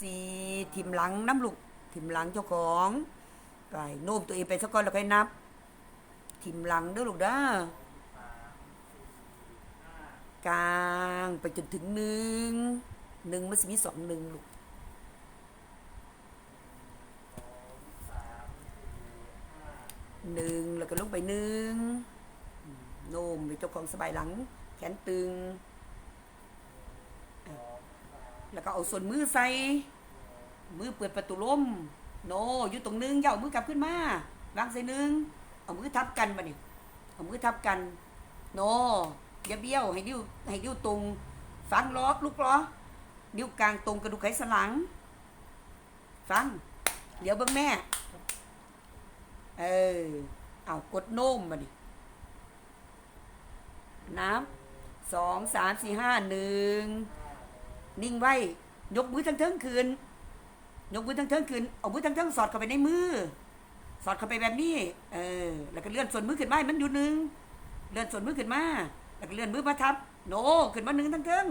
สี่ทิมหลังน้ำลูกทิมหลังเจ้าของไปโน้มตัวเองไปสักก้อนแล้วค่อยนับ ทิมหลังเด้อลูกเด้อกลางไปจนถึงหนึ่งหนึ่งมันสิมีสองหนึ่งลูกหนึ่งแล้วก็ลงไปหนึ่งโน้มไปเจ้าของสบายหลัง แขนตึง แล้วก็เอาส่วนมือใส่ มือเปิดประตูลมโนอยู่ตรงนึงอย่าเอามือกลับขึ้นมาวางใส่หนึง เอามือทับกันมานี่เอามือทับกัน โนอย่าเบี้ยวให้นิ้วให้นิ้วตรงฟังล้อลูกล้อนิ้วกลางตรงกระดูกไขสันหลัง ฟัง เดี๋ยวเบิ่งแม่ เออ เอากดโน้มมาดิ น้ำสองสามสี่ห้าหนึ่ง นิ่งไว้ ยกมือทั้งเทิงคืน ยกมือทั้งเทิงคืน เอามือทั้งเทิงสอดเข้าไปในมือ สอดเข้าไปแบบนี้ เออ แล้วก็เลื่อนส่วนมือขึ้นมามันอยู่หนึ่งเลื่อนส่วนมือขึ้นมา แล้วก็เลื่อนมือมาทับ โน ขึ้นมาหนึ่งทั้งเทิง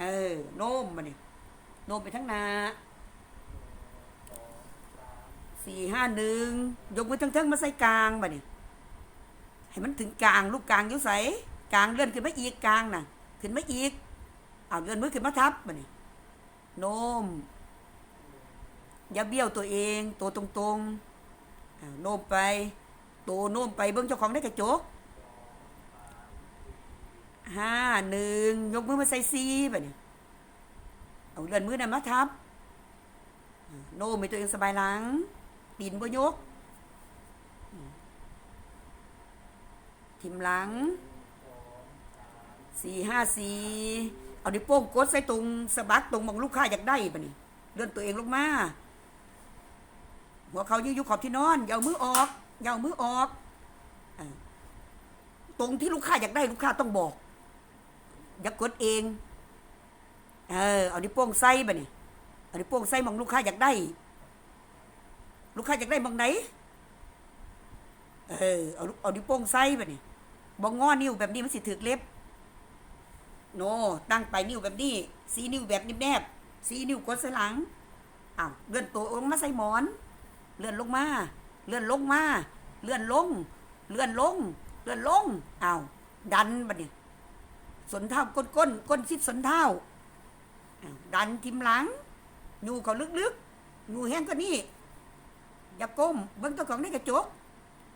เออ โน้มมาเนี่ยโน้มไปทั้งหนาสี่ห้าหนึ่งยกมือทั้งเทิงมาใส่กลางมาเนี่ยให้มันถึงกลางลูกกลางอยุ่ใสกลางเลื่อนขึ้นมาอีกกลางน่ะ ขึ้นมาอีก เอาเลื่อนมือขึ้นมาทับมานี่โน้ม อย่าเบี้ยวตัวเอง ตัวตรงๆโน้มไป ตัวโน้มไปเบิ้งเจ้าของได้กระจกห้าหนึ่งยกมือมาใส่ซีแบบนี้เอาเลื่อนมือนั่นมาทับ โน้มให้ตัวเองสบายหลังตีนบ่ยก ทิมหลังสี่ห้าสี่ เอานิ้วโป้งกดใส่ตรงสะบักตรงมองลูกค้าอยากได้ปะนี่เลื่อนตัวเองลงมาหัวเขายืดยุขอบที่นอนยาเอามือออกยาเอามือออกอตรงที่ลูกค้าอยากได้ลูกค้าต้องบอก อยากกดเอง เออเอานิ้วโป้งใส่ปะนี่เอานิ้วโป้งใส่มองลูกค้าอยากได้ ลูกค้าอยากได้มองไหนเออเอาเอานิ้วโป้งใส่ปะนี่บองงอนิ้วแบบนี้มันสิถือเล็บ โน ตั้งไปนิ้วแบบนี้ สีนิ้วแบบนิบแนบ สีนิ้วกดสลังอ้าวเลื่อนตัวลงมาใส่หมอน เลื่อนลงมา เลื่อนลงมา เลื่อนลง เลื่อนลง เลื่อนลงอ้าวดันบัดนี้สนเท้าก้นก้นก้นชิดสนเท้าดันทิมหลังยูเขาลึกๆยูแห้งก็นี่อย่าก้มเบิ้งตัวของในกระจก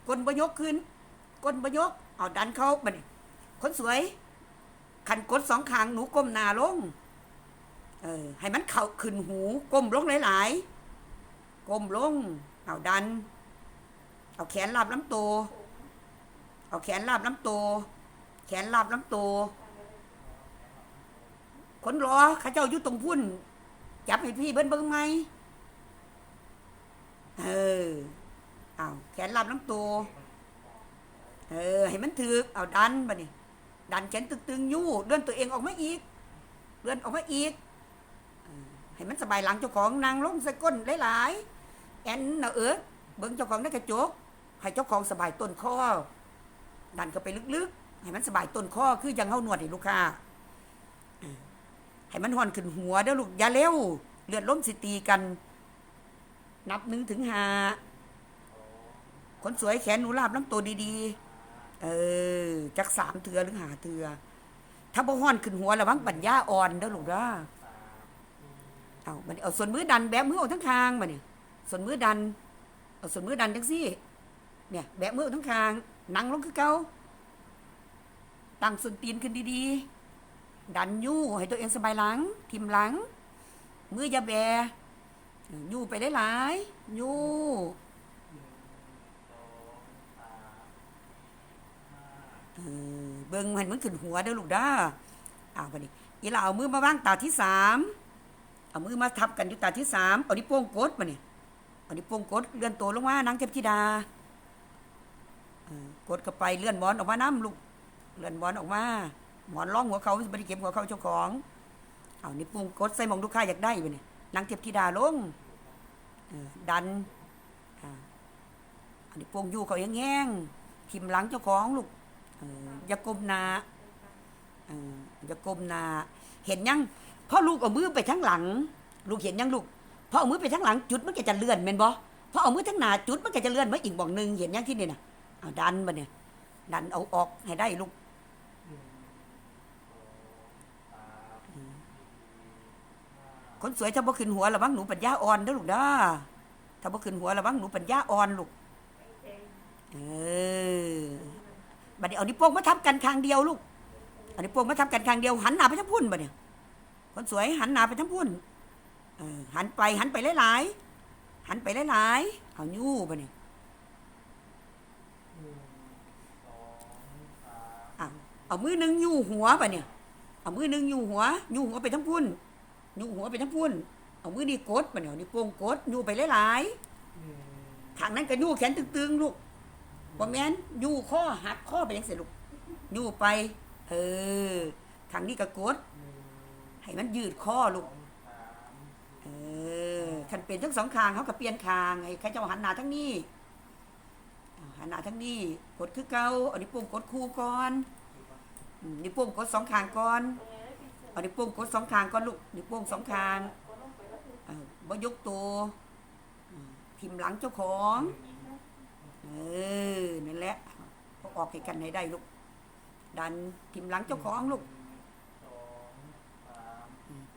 ก้นบยกขึ้นก้นบยกเอาดันเขาบัดนี้คนสวย ขันกดสองขางหนูก้มหน้าลง เออ ให้มันเข่าขึ้นหู ก้มลงหลายๆ ก้มลง เอาดัน เอาแขนลาบลำตัว เอาแขนลาบลำตัวแขนลาบลำตัวคนรอข้าเจ้าอยู่ตรงพุ่น จับให้พี่เบิ้นเบิ้งไหมเออ เอาแขนลาบลำตัวเออ ให้มันถึกเอาดันบ่นี่ ดันแขนตึงๆยู่เลื่อนตัวเองออกมาอีก เลื่อนออกมาอีกให้มันสบายหลังเจ้าของนางลงใส่ก้นหลายๆแอนน่ะเออเบิ้งเจ้าของในกระจกให้เจ้าของสบายต้นคอดันเข้าไปลึกๆให้มันสบายต้นคอคือยังเฮาหนวดให้ลูกค้าให้มันห่อนขึ้นหัวเด้อลูกอย่าเร็วเลือดล้มสิตีกัน นับหนึ่งถึงห้าคนสวยแขนหนูลาบลำตัวดีๆ เออ จักสามเถือหรือหาเถือ ถ้าบ่ฮ้อนขึ้นหัวระวังปัญญาอ่อนเด้อลูกเด้อเอามันเอาส่วนมือดันแบะมือออกทั้งคางมาเนี่ยส่วนมือดัน เอาส่วนมือดันจังซี่ เนี่ยแบะมือออกทั้งคางนั่งลงคือเก่าตั้งส่วนตีนขึ้นดีๆ ดันยู่ให้ตัวเองสบายหลัง ทิมหลัง มืออย่าแบะยู่ไปหลายๆยู่ เออเบิ่งให้มันขึ้นหัวเด้อลูกเด้ออ้าวบัดนี้อีหลาเอามือมาวางตาที่สามเอามือมาทับกันอยู่ตาที่สามเอานิ้วโป้งกดมาเนี่ยเอานิ้วโป้งกดเลื่อนตัวลงมานางเทพธิดากดเข้าไปเลื่อนหมอนออกมาน้ำลูกเลื่อนหมอนออกมาหมอนร่องหัวเขาไม่ได้เก็บหัวเขาเจ้าของ เอานิ้วโป้งกดใส่หมองลูกค้าอยากได้ไปเนี่ยนางเทพธิดาลงดันอ่าเอานิ้โป้งยู่เขาแง่งทิมหลังเจ้าของลูก อย่ากลมหนาอย่ากลมหนาเห็นยังพ่อลูกเอามือไปทั้งหลัง ลูกเห็นยังลูกพ่อเอามือไปทั้งหลังจุดมันก็จะเลื่อนแม่นบ่พ่อเอามือทั้งหน้าจุดมันก็จะเลื่อนมาอีกบองหนึ่งเห็นยังที่นี่น่ะเอาดันบ่เนี่ยดันเอาออกให้ได้ลูกคนสวยถ้าบ่ขึ้นหัวระวังหนูปัญญาอ่อนเด้อลูกเด้อถ้าบ่ขึ้นหัวระวังหนูปัญญาอ่อนลูก เออ บัดนี้เอานิ้วโป้งมาทับกันข้างเดียวลูกเอานิ้วโป้งมาทับกันข้างเดียวหันหน้าไปทั้งพุ่นบัดเนี่ยคนสวยหันหน้าไปทั้งพุ่นหันไปหันไปหลายๆหันไปหลายๆเอายู่บัดเนี่ยเอาเอามือหนึงยู่หัวบัดเนี่ยเอามือหนึงยู่หัวยู่หัวไปทั้งพุ่นยู่หัวไปทั้งพุ่นเอามือนี่กดบัดเนี่ยอานิ้วโป้งกดยู่ไปหลายๆข้างนั้นก็ยู่แขนตึงๆลูก บ่แม่นยู่ข้อหักข้อไปยังเสียลูกยู่ไป เออทางนี้ก็กดให้มันยืดข้อลูกเออคันเป็นทั้งสองข้างเขาก็เปลี่ยนข้างให้เขาเจ้าหันหน้าทั้งนี้หันหน้าทั้งนี้กดคือเก่าเอานิ้วโป้งกดคู่ก่อนนิ้วโป้งกดสองข้างก่อนเอานิ้วโป้งกดสองข้างก่อนลูกนิ้วโป้งสองข้างเออบ่ยกตัวทิมหลังเจ้าของ เออนั่นแหละออกให้กันให้ได้ลูก ดันทิมหลังเจ้าของลูก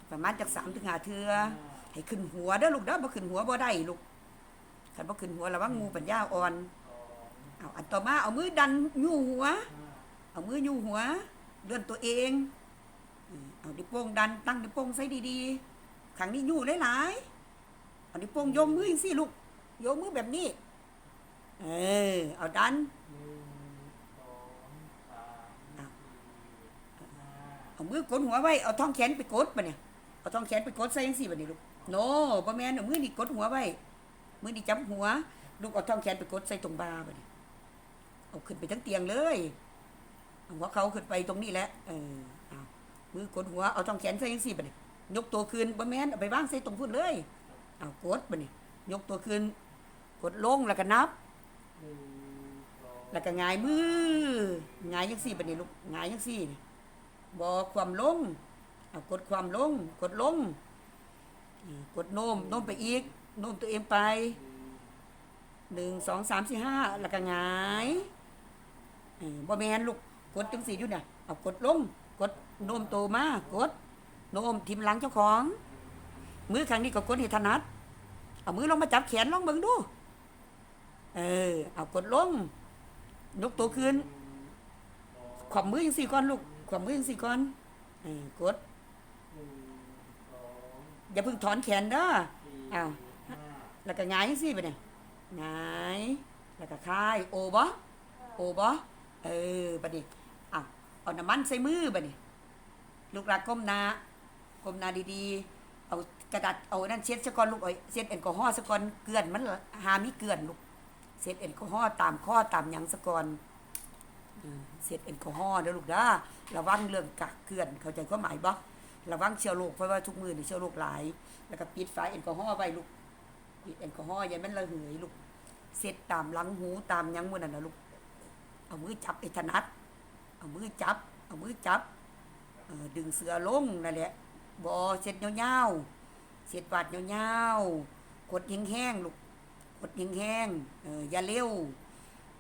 ประมาณจากสามถึงห้าเทือให้ขึ้นหัวเด้อลูกเด้อบ่ขึ้นหัวบ่ได้ลูกคันบ่ขึ้นหัวระวังงูปัญญาอ่อนเอาอันต่อมาเอามือดันยู่หัว เอามือยู่หัวเลื่อนตัวเองเอานิ้วโป้งดันตั้งนิ้วโป้งใส่ดีๆขังนี้ยู่หลายๆเอานิ้โป้งโยงมือจังซี่ลูกโยงมือแบบนี้ เออ เอาดันเอามือกดหัวไว้ เอาท้องแขนไปกดปะเนี่ย เอาท้องแขนไปกดใส่ยังสี่ปะเนี่ยลูก โนบ่แม่นเอามือนี่กดหัวไว้ มือนี่จับหัว ลูกเอาท้องแขนไปกดใส่ตรงบ่าปะเนี่ยเอาขึ้นไปทั้งเตียงเลยเอาหัวเขาขึ้นไปตรงนี้แหละ เออเอามือกดหัว เอาท้องแขนใส่ยังสี่ปะเนี่ยยกตัวขึ้นบ่แม่นเอาไปวางใส่ตรงพุ่นเลย เอากดปะเนี่ยยกตัวขึ้นกดลงแล้วก็นับ แล้วก็งายมืองายยังสี่ปะเนี่ยลูกงายยังสี่บอความลงเอากดความลง กดลง กดโน้มโน้มไปอีก โน้มตัวเองไปหนึ่งสองสามสี่ห้าแล้วก็งายเออบอแมนลูกกดจังสี่อยู่เนี่ยเอากดลง กดโน้มตัวมากด โน้มทิมหลังเจ้าของ มือข้างนี้ก็กดให้ถนัด เอามือลงมาจับแขนลองเบิ่งดู เออ เอากดลง ยกตัวขึ้นขวบมือยังสี่ก้อนลูกขวบมือยังสี่ก้อนเออกดอย่าเพิ่งถอนแขนเด้อเอาแล้วก็งายยังสี่ไปเนี่ยงายแล้วก็คลายโอบ่โอบ่เออบัดนี้เอาเอาน้ำมันใส่มือบัดนี้ลูกหลักก้มหน้าก้มหน้าดีๆ เอากระดาษเอานั่นเช็ดซะก่อนลูกเอาเช็ดแอลกอฮอล์ซะก่อนเกลือนมันหามีเกลือนลูก เศษแอลกอฮอล์ตามข้อตามหยังสะกอนอืมเศษแอลกอฮอล์เด้อลูกด้อระวังเรื่องกักเกลื่อนเข้าใจความหมายบ่ระวังเชื้อโรคเพราะว่าทุกมือนี่เชื้อโรคหลาย แล้วก็ปิดฝาแอลกอฮอล์ไว้ลูกปิดแอลกอฮอล์อย่ามันระเหยลูกเสร็จตามหลังหูตามหยังมื้อนั่นน่ะลูกเอามือจับไอ้ถนัดเอามือจับ เอามือจับดึงเสือลงนั่นแหละบ่เสร็จยาวๆเสร็จวาดยาวๆกดแห้งๆลูก ดแห้งๆเอออย่าเร็ว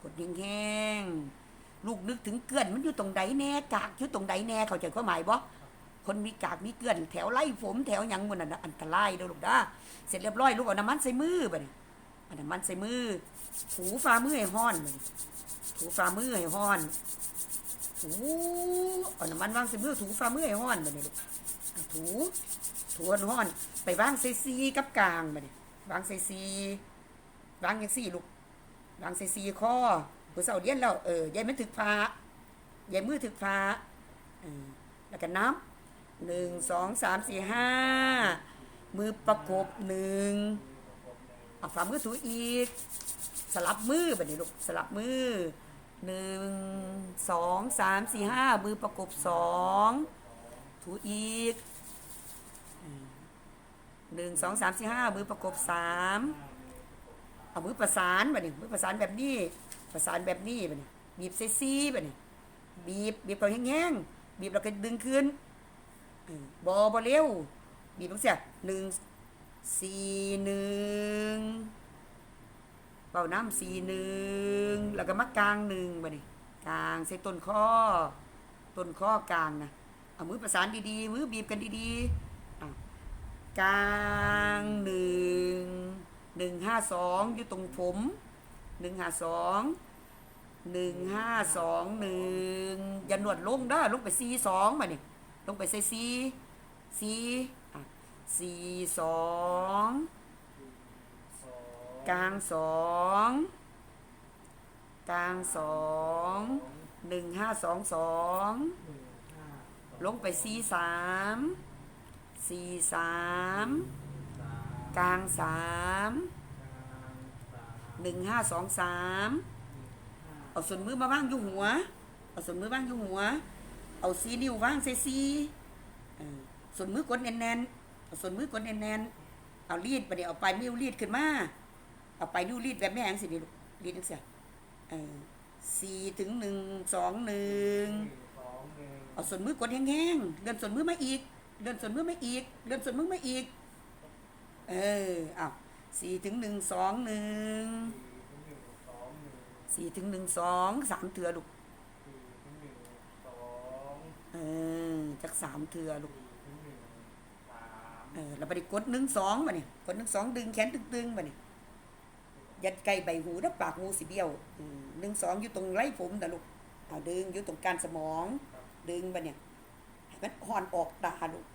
กดแห้งๆลูกนึกถึงเกลือนมันอยู่ตรงใดแน่กากอยู่ตรงใดแน่เข้าใจความหมายบ่คนมีกากมีเกลื่อนแถวไล่ผมแถวหยังมันน่ะอันตรายเด้อลูกด้อเสร็จเรียบร้อยลูกเอาน้ำมันใส่มือบัดนี้เอาน้ำมันใส่มือถูฝ่ามือให้ห้อนถูฝ่ามือให้ห้อนถูเอาน้ำมันวางใส่มือถูฝ่ามือให้ห้อนบัดนี้ลูกถูถูห้ห้อนไปวางใส่ซีกับกลางบัดนี้วางใส่ซี วางย่างสี่ลูกวางใส่สี่ข้อผู้เสาเดี้ยนแล้วเออยายมันถึกฟ้ายายมือถึกฟ้าแล้วก็นับหนึ่งสองสามสี่ห้ามือประกบหนึ่งเอาฝ่ามือถูอีก สลับมือแบบนี้ลูกสลับมือหนึ่งสองสามสี่ห้ามือประกบสองถูอีกหนึ่งสองสามสี่ห้ามือประกบสาม เอามือประสานแบบนี้มือประสานแบบนี้ ประสานแบบนี้แบบนี้บีบเซซี่แบบนี้บีบบีบเราแห้งๆบีบเราก็ดึงขึ้นเออบอบอเร็วบีบลงเสียหนึ่งสี่หนึ่งเป่าน้ำสี่หนึ่งแล้วก็มากลางหนึ่งมาดิกลางใส่ต้นข้อต้นข้อกลางนะเอามือประสานดีๆมือบีบกันดีๆกลางหนึ่ง หนึ่งห้าสองอยู่ตรงผมหนึ่งห้าสองหนึ่งห้าสองหนึ่งย่าหนวดลงได้ลงไปสี่สองมาดิลงไปใส่สี่สี่สี่สองกลางสองกลางสองหนึ่งห้าสองสองลงไปสี่สามสี่สาม กลางสามหนึ่งห้าสองสามเอาส่วนมือมาว่างอยู่หัว เอาส่วนมือว่างอยู่หัว เอาซีนิ้วว่างใส่ซีส่วนมือกดแน่นๆเอาส่วนมือกดแน่นๆเอารีดไปเดี๋ยวเอาไปลายนิ้วรีดขึ้นมา เอาไปนิ้วรีดแบบแม่งสิดิลูกรีดนักเสียสี่ถึงหนึ่งสองหนึ่งเอาส่วนมือกดแห้งๆเลื่อนส่วนมือมาอีกเลื่อนส่วนมือมาอีกเลื่อนส่วนมือมาอีก เออเอาสี่ถึงหนึ่งสองหนึ่งสี่ถึงหนึ่งสองสามเถื่อลูกเออจักสามเถื่อลูกเออเราไปกดหนึ่งสองมาเนี่ยกดหนึ่งสองดึงแขนตึงๆมาเนี่ยยัดไก่ใบหูดับปากงูสีเบี้ยวอืมหนึ่งสองอยู่ตรงไร่ผมนะลูกเอาดึงอยู่ตรงการสมอง ดึงมาเนี่ยให้มันห่อนออกตาลูกอืม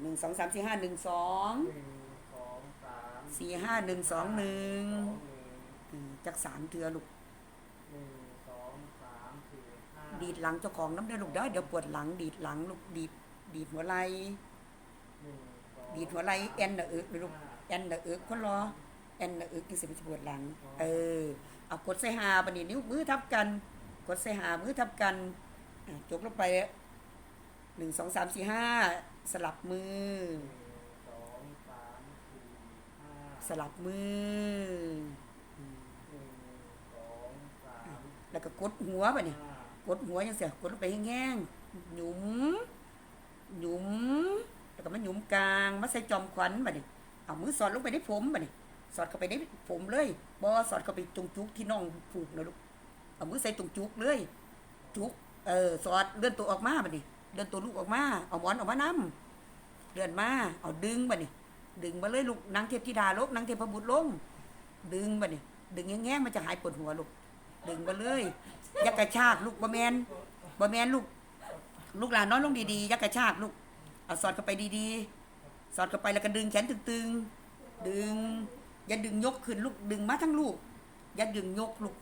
หนึ่งสองสามสี่ห้าหนึ่งสองสี่ห้าหนึ่งสองหนึ่งอืมจักสามเถื่อลูกดีดหลังเจ้าของน้ำได้อลูกได้อเดี๋ยวปวดหลังดีดหลังลูกดีดดีดหัวไหล่ดีดหัวไหล่แอนน่ะเอิกลูกแอนน่ะเอิกคนรอแอนน่ะเอิกที่สิบปวดหลัง เออเอากดใส่หาปะนี่นิ้วมือทับกัน กดใส่หามือทับกันอะจบลงไปหนึ่งสองสามสี่ห้า สลับมือ สลับมือ แล้วก็กดหัวปะนี่กดหัวยังเสียกดลงไปแห้งๆหยุมหยุม แล้วก็มันหยุมกลาง มาใส่จอมขวัญบัดนี้เอามือสอดลงไปในผมบัดนี้สอดเข้าไปในผมเลยบอสอดเข้าไปตรงจุกที่น้องผูกนะลูกเอามือใส่ตรงจุกเลย จุก เออ สอดเลื่อนตัวออกมาบัดนี้ เลื่อนตัวลูกออกมา เอาหมอนออกมานํเลื่อนมา เอาดึงบัดนี้ดึงมาเลยลูกนางเทพธิดาลกนางเทพบุตรลง ดึงบัดนี้ดึงแง่ๆมันจะหายปวดหัวลูก ดึงมาเลยยักกระชากลูกบะแมนบะแมนลูก ลูกหลานน้อยลงดีๆยักกระชากลูก เอาสอดเข้าไปดีๆ สอดเข้าไปแล้วก็ดึงแขนตึงๆ ดึง อย่าดึงยกขึ้นลูกดึงมาทั้งลูก อย่าดึงยกลูก